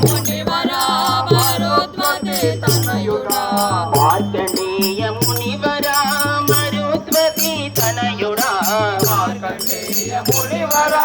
మునివరా మరుద్వతి తనయుడా మార్కండేయ మునివరా మరుద్వతి తనయుడా మునివరా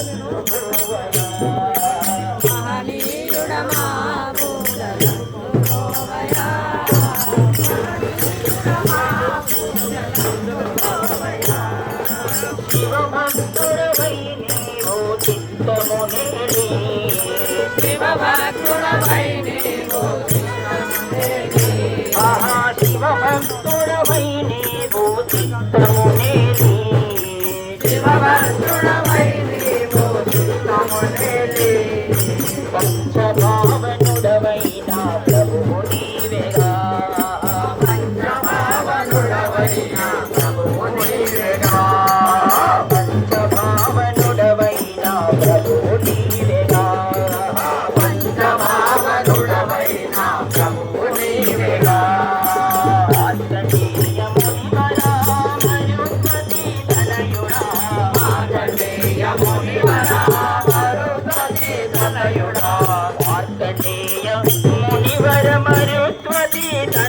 శివభక్తుడవై నీవు చిత్తమునేలి శివభక్తుడవై నీవు ఆహా నీవు నీవు ప్రభువు నీవేగా ప్రభువు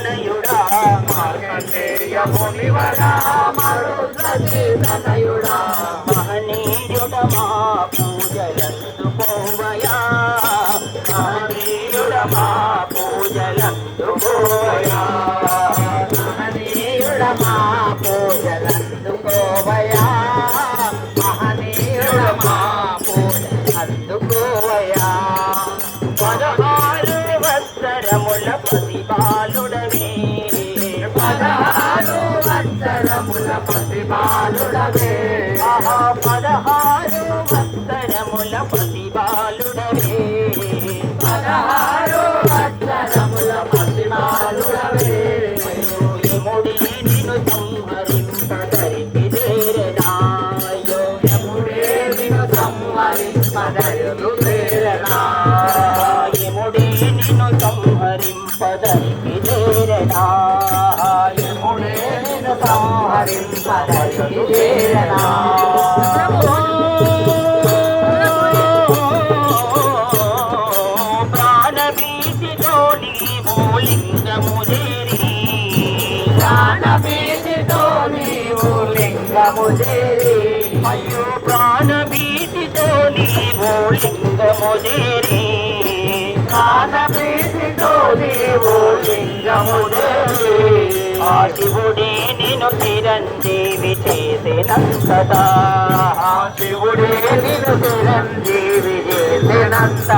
తనయుడా మార్కండేయ మునివరా మరుద్వతి తనయుడా. మహనీయుడ మా మహనీయుడ మా మహనీయుడ మా మహనీయుడ మా పదహారు వత్సరముల ప్రతిపాలుడవే ప్రతిపాలుడవే. ఆహా పదహారు వత్సరముల ప్రతిపాలుడవే పదహారు వత్సరముల ప్రతిపాలుడవే. యముడి నిన్ను సంహరింపదరికి యముడే నిన్ను సంహరింపదయలు ప్రేరణ. సంహరింపదయలు ప్రేరణ. ప్రాణభీతితో నీవు లింగము చేరి ప్రాణభీతితో నీవు లింగము చేరి అయ్యో ప్రాణభీతితో నీవు లింగము చేరి ప్రాణభీతితో నీవు లింగము చేరి ఆ శివుడే నేను చిరంజీవి చేసినంతదా శివుడే నిన్ను చిరంజీవి చేసినంత